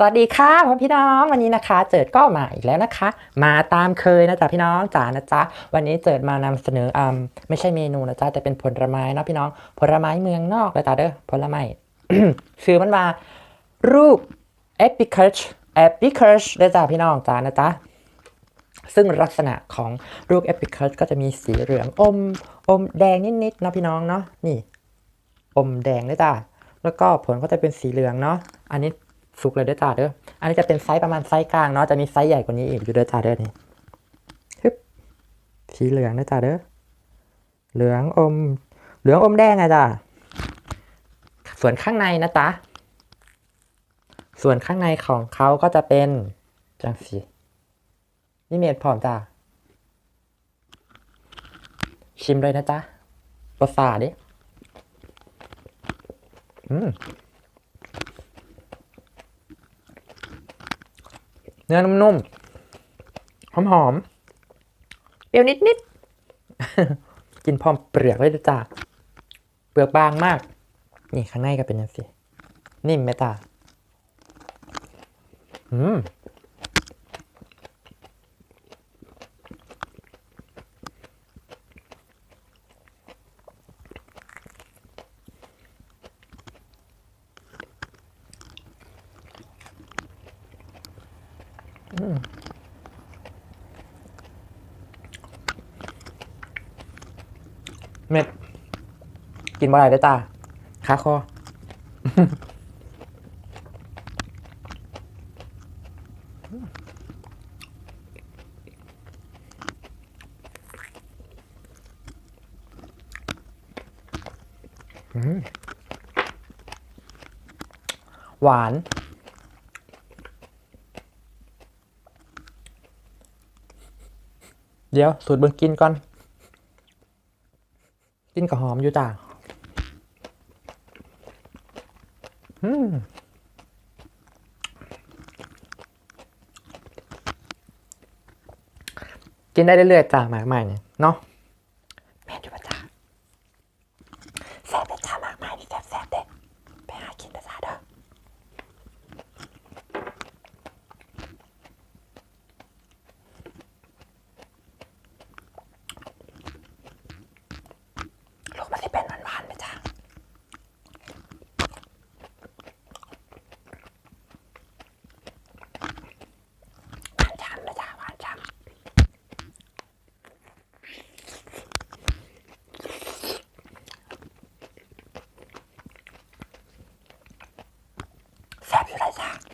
สวัสดีค่ะพ่อพี่น้องวันนี้นะคะเจิดก็มาอีกแล้วนะคะ มาตามเคยนะจ๊ะพี่น้องจ๋านะจ๊ะวันนี้เจิดมานำเสนออืมไม่ใช่เมนูนะจ๊ะแต่เป็นผลไม้นะพี่น้องผลไม้เมืองนอกเลยจ้ะเด้อผลไม้ชื่อมันมารูป e p i c u s e p i c u s เด้อจ้ะพี่น้องจ๋านะจ๊ะซึ่งลักษณะของลูก e p i c u s ก็จะมีสีเหลืองอมอมแดงนิดๆนะพี่น้องเนาะนี่ อมแดงด้วยจ้าแล้วก็ผลก็จะเป็นสีเหลืองเนาะอันนี้ สุกเลยด้วยจ้าเด้อ อันนี้จะเป็นไซส์ประมาณไซส์กลางเนาะ จะมีไซส์ใหญ่กว่านี้อีกอยู่ด้อจ้าเด้อนี่ฮึบสีเหลืองด้วยจ้าเด้อ เหลืองอม เหลืองอมแดงอะจ้าส่วนข้างในนะจ๊ะ ส่วนข้างในของเขาก็จะเป็นจังสีนี่เมดพร้อมจ้าชิมเลยนะจ๊ะรสาดิอืม เนื้อนุ่มๆ หอมๆ เปรี้ยวนิดๆ กินพร้อมเปลือกเลยจ้าเปลือกบางมาก นี่ข้างในก็เป็นยังสิ นิ่มไหมจ้าอืม เม็ด กินบ่ได้เลยจ้าขาคอหวาน เดี๋ยวสูตรเบิ้งกินก่อน กินกับหอมอยู่จ้าอืมกินได้เรื่อยๆจ้าหมากใหม่เนี่ยเนาะ that.